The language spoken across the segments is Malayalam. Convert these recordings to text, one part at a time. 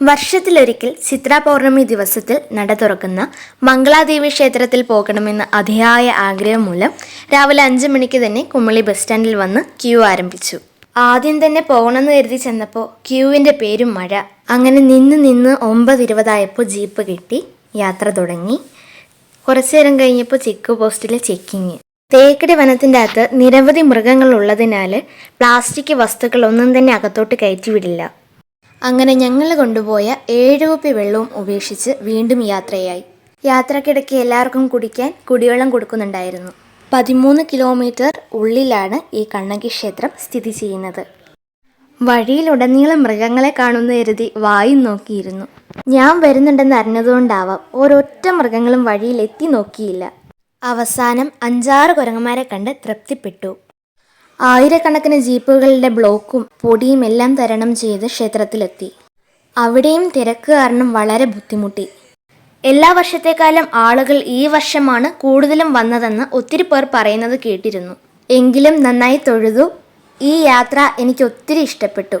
വർഷത്തിലൊരിക്കൽ ചിത്ര പൗർണമി ദിവസത്തിൽ നട തുറക്കുന്ന മംഗളാദേവി ക്ഷേത്രത്തിൽ പോകണമെന്ന അതിയായ ആഗ്രഹം മൂലം രാവിലെ അഞ്ച് മണിക്ക് തന്നെ കുമളി ബസ് സ്റ്റാൻഡിൽ വന്ന് ക്യൂ ആരംഭിച്ചു. ആദ്യം തന്നെ പോകണമെന്ന് കരുതി ചെന്നപ്പോൾ ക്യൂവിന്റെ പേരും മഴ. അങ്ങനെ നിന്ന് നിന്ന് ഒമ്പത് ഇരുപതായപ്പോൾ ജീപ്പ് കിട്ടി യാത്ര തുടങ്ങി. കുറച്ചു നേരം കഴിഞ്ഞപ്പോൾ ചെക്ക് പോസ്റ്റിലെ ചെക്കിങ്. തേക്കടി വനത്തിന്റെ അകത്ത് നിരവധി മൃഗങ്ങൾ ഉള്ളതിനാൽ പ്ലാസ്റ്റിക് വസ്തുക്കൾ ഒന്നും തന്നെ അകത്തോട്ട് കയറ്റിവിടില്ല അങ്ങനെ ഞങ്ങൾ കൊണ്ടുപോയ ഏഴ് കുപ്പി വെള്ളവും ഉപേക്ഷിച്ച് വീണ്ടും യാത്രയായി. യാത്രക്കിടയ്ക്ക് എല്ലാവർക്കും കുടിക്കാൻ കുടിവെള്ളം കൊടുക്കുന്നുണ്ടായിരുന്നു. പതിമൂന്ന് കിലോമീറ്റർ ഉള്ളിലാണ് ഈ കണ്ണകി ക്ഷേത്രം സ്ഥിതി ചെയ്യുന്നത്. വഴിയിലുടനീളം മൃഗങ്ങളെ കാണുന്ന കരുതി വായും നോക്കിയിരുന്നു. ഞാൻ വരുന്നുണ്ടെന്ന് അറിഞ്ഞതുകൊണ്ടാവാം ഒരൊറ്റ മൃഗങ്ങളും വഴിയിൽ എത്തി നോക്കിയില്ല. അവസാനം അഞ്ചാറ് കുരങ്ങന്മാരെ കണ്ട് തൃപ്തിപ്പെട്ടു. ആയിരക്കണക്കിന് ജീപ്പുകളുടെ ബ്ലോക്കും പൊടിയും എല്ലാം തരണം ചെയ്ത് ക്ഷേത്രത്തിലെത്തി. അവിടെയും തിരക്ക് കാരണം വളരെ ബുദ്ധിമുട്ടി. എല്ലാ വർഷത്തെക്കാലം ആളുകൾ ഈ വർഷമാണ് കൂടുതലും വന്നതെന്ന് ഒത്തിരി പേർ പറയുന്നത് കേട്ടിരുന്നു. എങ്കിലും നന്നായി തൊഴുതു. ഈ യാത്ര എനിക്ക് ഒത്തിരി ഇഷ്ടപ്പെട്ടു.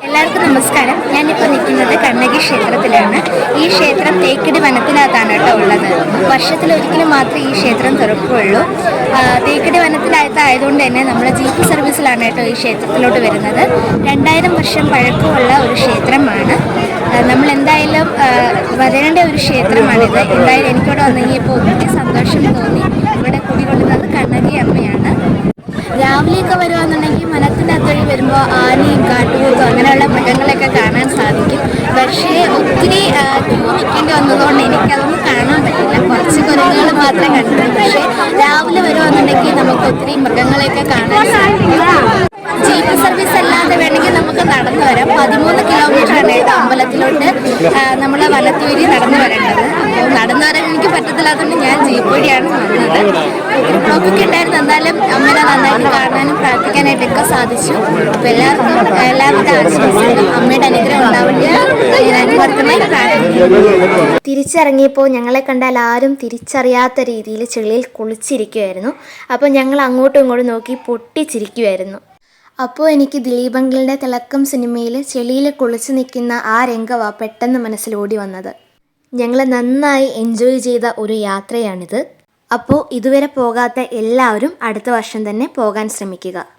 എല്ലാവർക്കും നമസ്കാരം ഞാനിപ്പോൾ നിൽക്കുന്നത് കണ്ണകി ക്ഷേത്രത്തിലാണ് ഈ ക്ഷേത്രം തേക്കിടി വനത്തിനകത്താണ് കേട്ടോ ഉള്ളത്. വർഷത്തിലൊരിക്കലും മാത്രമേ ഈ ക്ഷേത്രം തുറക്കുകയുള്ളൂ. തേക്കടി വനത്തിനകത്തായതുകൊണ്ട് തന്നെ നമ്മൾ ജീപ്പ് സർവീസിലാണ് കേട്ടോ ഈ ക്ഷേത്രത്തിലോട്ട് വരുന്നത്. രണ്ടായിരം വർഷം പഴക്കമുള്ള ഒരു ക്ഷേത്രമാണ്. നമ്മൾ എന്തായാലും വരേണ്ട ഒരു ക്ഷേത്രമാണിത്. എന്തായാലും എനിക്കിവിടെ വന്നെങ്കിൽ ഇപ്പോൾ ഒത്തിരി സന്തോഷം തോന്നി. ഇവിടെ കുടികൊള്ളുന്നത് കണ്ണകി അമ്മയാണ് രാവിലെയൊക്കെ വരുവാന്നുണ്ടെങ്കിൽ വനത്തിനകത്ത് വരുമ്പോൾ ആനയും കാട്ടുപോത്തും അങ്ങനെയുള്ള മൃഗങ്ങളെയൊക്കെ കാണാൻ സാധിക്കും. പക്ഷേ ഒത്തിരി ക്യൂ വന്നതുകൊണ്ട് എനിക്കതൊന്നും കാണാൻ പറ്റില്ല. കുറച്ച് കുരങ്ങുകൾ മാത്രമേ കണ്ടിട്ടുള്ളൂ. പക്ഷേ രാവിലെ വരുവാന്നുണ്ടെങ്കിൽ നമുക്ക് ഒത്തിരി മൃഗങ്ങളെയൊക്കെ കാണാൻ സാധിക്കും. ജീപ്പ് സർവീസ് അല്ലാതെ വേണമെങ്കിൽ നമുക്ക് നടന്നു വരാം. പതിമൂന്ന് കിലോമീറ്റർ ആണ് അമ്പലത്തിലോട്ട് നമ്മൾ വനത്തൂരി നടന്നു വരേണ്ടത്. അപ്പോൾ നടന്നു വരാൻ എനിക്ക് പറ്റത്തില്ലാത്തതുകൊണ്ട് ഞാൻ ജീപ്പ് വഴിയാണ് വന്നത് ബ്ലോക്കൊക്കെ ഉണ്ടായിരുന്നു. എന്നാലും അമ്മനെ നന്നായിട്ട് കാണാനും പ്രാർത്ഥിക്കാനായിട്ടൊക്കെ സാധിച്ചു. അപ്പോൾ എല്ലാവർക്കും എല്ലാവരുടെ ആശംസകളും അമ്മയുടെ അനുഗ്രഹം ഉണ്ടാവില്ല തിരിച്ചിറങ്ങിയപ്പോൾ ഞങ്ങളെ കണ്ടാൽ ആരും തിരിച്ചറിയാത്ത രീതിയിൽ ചെളിയിൽ കുളിച്ചിരിക്കുമായിരുന്നു അപ്പോൾ ഞങ്ങൾ അങ്ങോട്ടും ഇങ്ങോട്ടും നോക്കി പൊട്ടിച്ചിരിക്കുമായിരുന്നു അപ്പോൾ എനിക്ക് ദിലീപങ്കിളുടെ തിളക്കം സിനിമയിൽ ചെളിയിൽ കുളിച്ച് നിൽക്കുന്ന ആ രംഗവാ പെട്ടെന്ന് മനസ്സിലോടി വന്നത്. ഞങ്ങൾ നന്നായി എൻജോയ് ചെയ്ത ഒരു യാത്രയാണിത്. അപ്പോൾ ഇതുവരെ പോകാത്ത എല്ലാവരും അടുത്ത വർഷം തന്നെ പോകാൻ ശ്രമിക്കുക.